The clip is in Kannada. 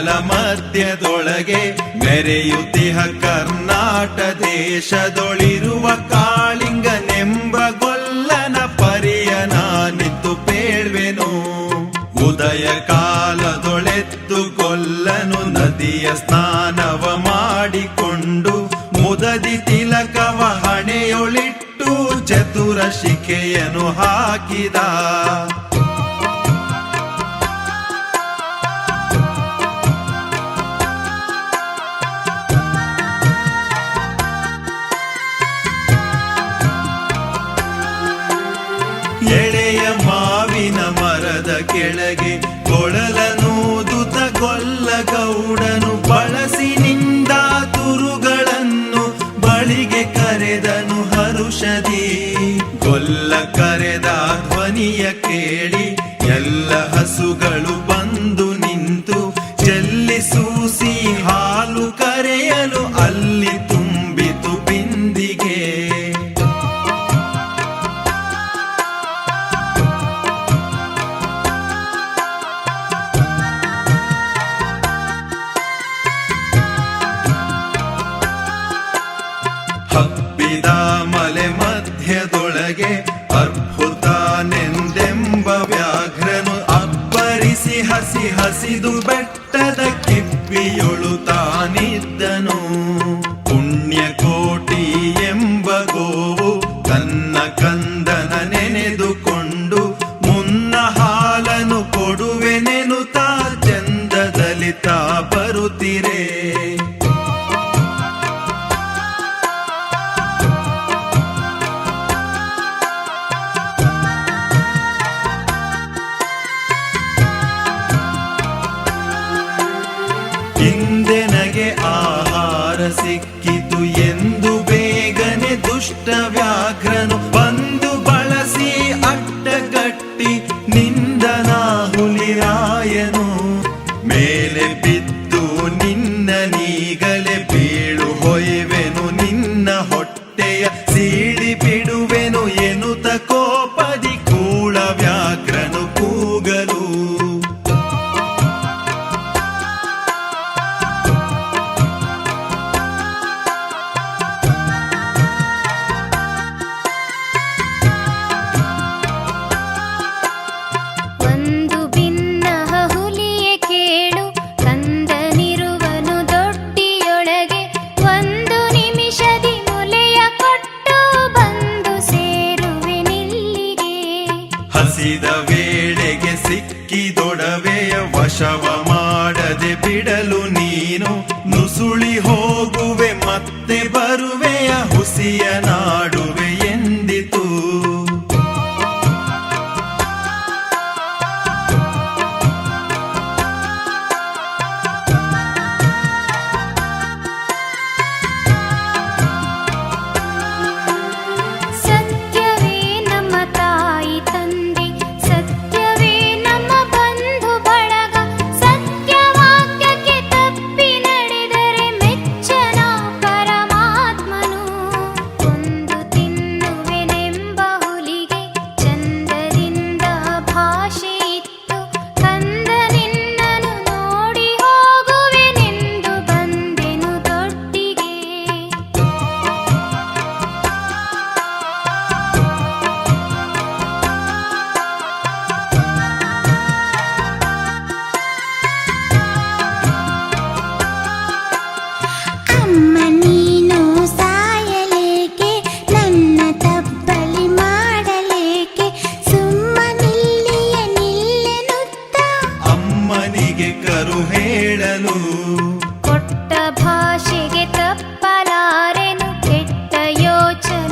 ಕಡಲ ಮಧ್ಯದೊಳಗೆ ಮೆರೆಯುತಿಹ ಕರ್ನಾಟ ದೇಶದೊಳಿರುವ ಕಾಳಿಂಗನೆಂಬ ಗೊಲ್ಲನ ಪರಿಯ ನಾನಿತ್ತು ಪೇಳ್ವೆನು. ಉದಯ ಕಾಲದೊಳೆತ್ತು ಗೊಲ್ಲನು ನದಿಯ ಸ್ನಾನವ ಮಾಡಿಕೊಂಡು ಮುದದಿ ತಿಲಕವ ಹಣೆಯೊಳಿಟ್ಟು ಚತುರ ಶಿಖೆಯನ್ನು ಹಾಕಿದ. ಎಳೆಯ ಮಾವಿನ ಮರದ ಕೆಳಗೆ ಕೊಳಲನೂದುತ ಕೊಲ್ಲ ಗೌಡನು ಬಳಸಿ ನಿಂದ ತುರುಗಳನ್ನು ಬಳಿಗೆ ಕರೆದನು ಹರುಷದಿ. ಗೊಲ್ಲ ಕರೆದ ಧ್ವನಿಯ ಕೇಳಿ ಎಲ್ಲ ಹಸುಗಳು ಮಧ್ಯದೊಳಗೆ ಅದ್ಭುತನೆಂದೆಂಬ ವ್ಯಾಘ್ರನು ಅಬ್ಬರಿಸಿ ಹಸಿ ಹಸಿದು ಬೆಟ್ಟದ ಕಿಪ್ಪಿಯೊಳು ತಾನಿದ್ದನು. ಸಿಕ್ಕಿತು ಎಂದು ಬೇಗನೆ ದುಷ್ಟ ವ್ಯಾಘ್ರನು ಬಂದು ಬಳಸಿ ಅಡ್ಡಗಟ್ಟಿ ಹಸಿದ ವೇಳೆಗೆ ಸಿಕ್ಕಿದೊಡವೆಯ ವಶವ ಮಾಡದೆ ಬಿಡಲು ನೀನು ನುಸುಳಿ ಹೋಗುವೆ ಮತ್ತೆ ಬರುವೆಯ ಹುಸಿಯ ನಾಡುವೆ. ಹೇಳಲು. ಕೊಟ್ಟ ಭಾಷೆಗೆ ತಪ್ಪಲಾರೆನು ಕೆಟ್ಟ ಯೋಚನೆ.